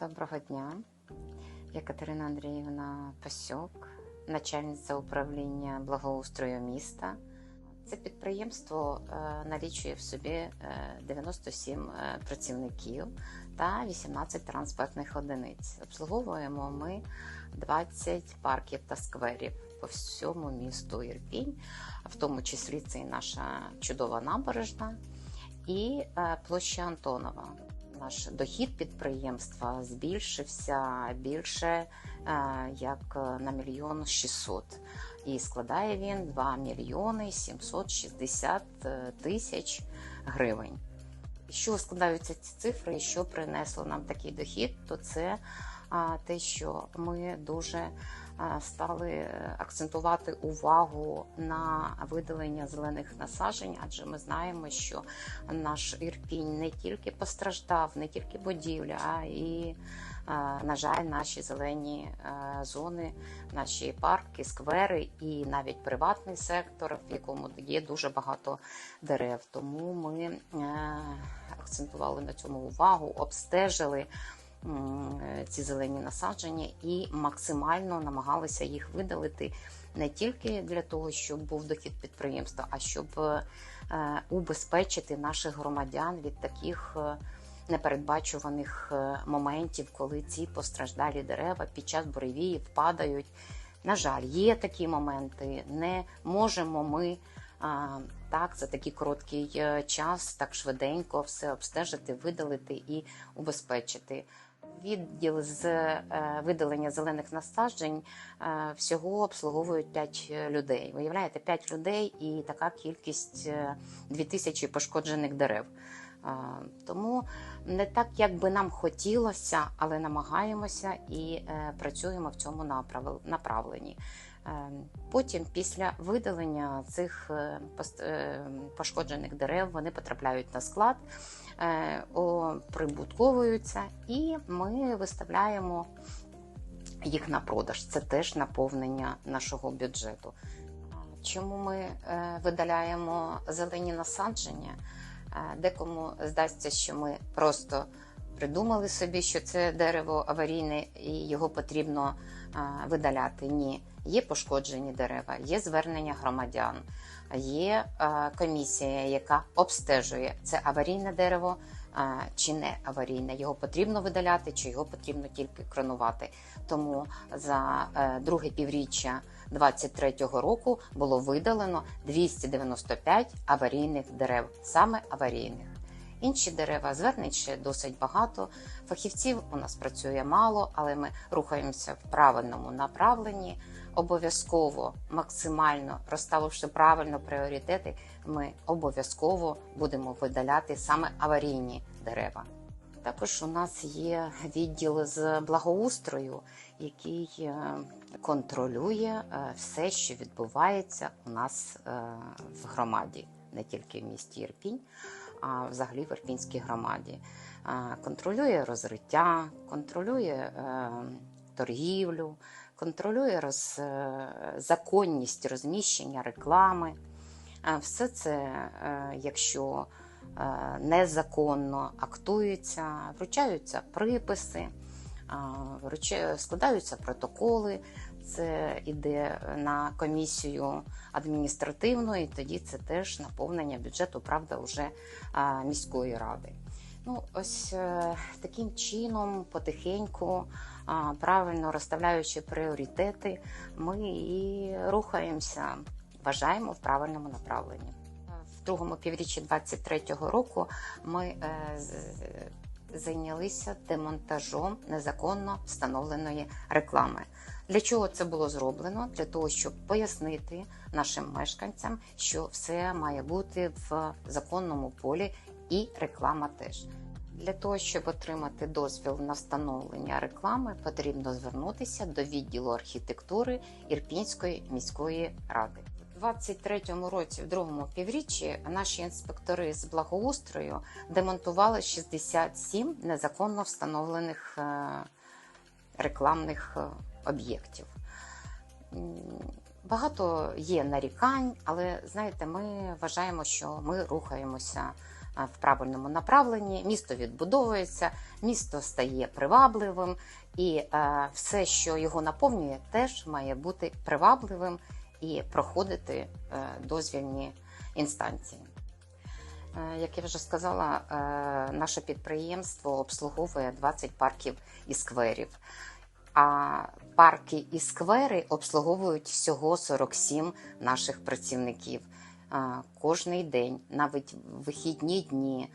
Доброго дня. Я Катерина Андріївна Пасьок, начальниця управління благоустрою міста. Це підприємство е, налічує в собі е, 97 е, працівників та 18 транспортних одиниць. Обслуговуємо ми 20 парків та скверів по всьому місту Ірпінь, в тому числі це і наша чудова набережна і е, площа Антонова. Наш дохід підприємства збільшився більше е, як на мільйон 600. І складає він 2 мільйони 760 тисяч гривень. Що складаються ці цифри, і що принесло нам такий дохід, то це те, що ми дуже стали акцентувати увагу на видалення зелених насаджень, адже ми знаємо, що наш ірпінь не тільки постраждав, не тільки будівля, а і на жаль, наші зелені зони, наші парки, сквери і навіть приватний сектор, в якому є дуже багато дерев. Тому ми акцентували на цьому увагу, обстежили. Ці зелені насадження і максимально намагалися їх видалити не тільки для того, щоб був дохід підприємства, а щоб убезпечити наших громадян від таких непередбачуваних моментів, коли ці постраждалі дерева під час буревії впадають. На жаль, є такі моменти. Не можемо ми так за такий короткий час, так швиденько все обстежити, видалити і убезпечити. Відділ з е, видалення зелених насаджень е, всього обслуговують 5 людей. Виявляєте, 5 людей і така кількість 2000 пошкоджених дерев. Тому не так, як би нам хотілося, але намагаємося і е, працюємо в цьому направленні. Е, потім, після видалення цих е, пошкоджених дерев, вони потрапляють на склад, прибутковуються, і ми виставляємо їх на продаж. Це теж наповнення нашого бюджету. Чому ми видаляємо зелені насадження? Декому здасться, що ми просто придумали собі, що це дерево аварійне і його потрібно видаляти. Ні, є пошкоджені дерева, є звернення громадян, є комісія, яка обстежує це аварійне дерево. Чи не аварійне, його потрібно видаляти, чи його потрібно тільки кронувати. Тому за е, друге півріччя 2023 року було видалено 295 аварійних дерев, саме аварійних. Інші дерева звернень досить багато. Фахівців у нас працює мало, але ми рухаємося в правильному направленні. Обов'язково максимально розставивши правильно пріоритети, ми обов'язково будемо видаляти саме аварійні дерева. Також у нас є відділ з благоустрою, який е, контролює е, все, що відбувається у нас е, в громаді, не тільки в місті Ірпінь, а взагалі в Ірпінській громаді. Контролює розриття, контролює торгівлю, контролює роз... законність розміщення реклами. Все це, якщо незаконно актуються, вручаються приписи, складаються протоколи. Це йде на комісію адміністративну, і тоді це теж наповнення бюджету, правда, вже міської ради. Ну, ось е, таким чином, потихеньку, правильно розставляючи пріоритети, ми і рухаємося, вважаємо в правильному направленні В другому півріччі 2023 року ми е, зайнялися демонтажом незаконно встановленої реклами. Для чого це було зроблено? Для того, щоб пояснити нашим мешканцям, що все має бути в законному полі, і реклама теж. Для того, щоб отримати дозвіл на встановлення реклами, потрібно звернутися до відділу архітектури Ірпінської міської ради. 23-му році, в другому півріччі, наші інспектори з благоустрою демонтували 67 незаконно встановлених е, рекламних е, об'єктів. Багато є нарікань, але знаєте, ми вважаємо, що ми рухаємося е, в правильному направленні, місто відбудовується, місто стає привабливим, і все, що його наповнює, теж має бути привабливим і проходити е, дозвільні інстанції. Е, Як я вже сказала, е, наше підприємство обслуговує 20 парків і скверів. А парки і сквери обслуговують всього 47 наших працівників. Кожний день, навіть в вихідні дні,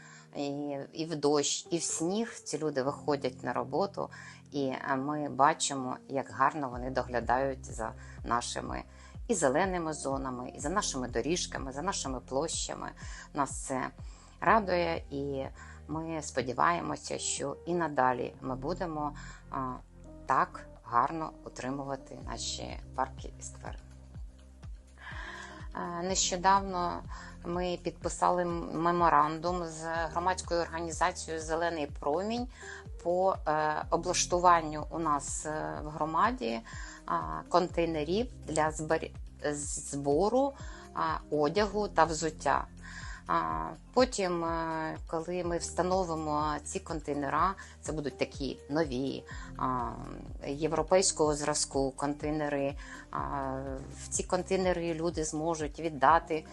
і, в дощ, і в сніг ці люди виходять на роботу, і ми бачимо, як гарно вони доглядають за нашими і зеленими зонами, і за нашими доріжками, за нашими площами. Нас це радує, і ми сподіваємося, що і надалі ми будемо так гарно утримувати наші парки і сквери. Е, Нещодавно ми підписали меморандум з громадською організацією Зелений промінь по е, облаштуванню у нас е, в громаді контейнерів для збору одягу та взуття. Потім, е, коли ми встановимо ці контейнера, це будуть такі нові європейського зразку контейнери. В ці контейнери люди зможуть віддати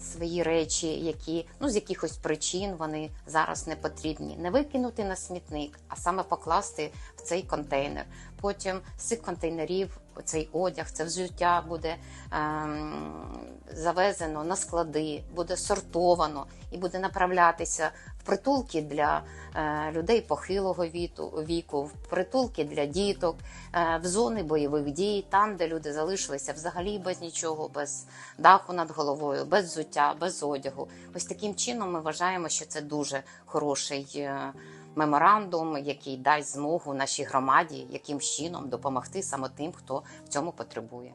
свої речі, які ну з якихось причин вони зараз не потрібні. Не викинути на смітник, а саме покласти в цей контейнер. Потім з цих контейнерів цей одяг, це взуття буде ем, завезено на склади, буде сортовано і буде направлятися в притулки для е, людей похилого віту, віку, в притулки для діток, е, в зони бойових дій, там, де люди залишилися взагалі без нічого, без даху над головою, без взуття, без одягу. Ось таким чином ми вважаємо, що це дуже хороший. е, Меморандум, який дасть змогу нашій громаді яким чином допомогти саме тим, хто в цьому потребує.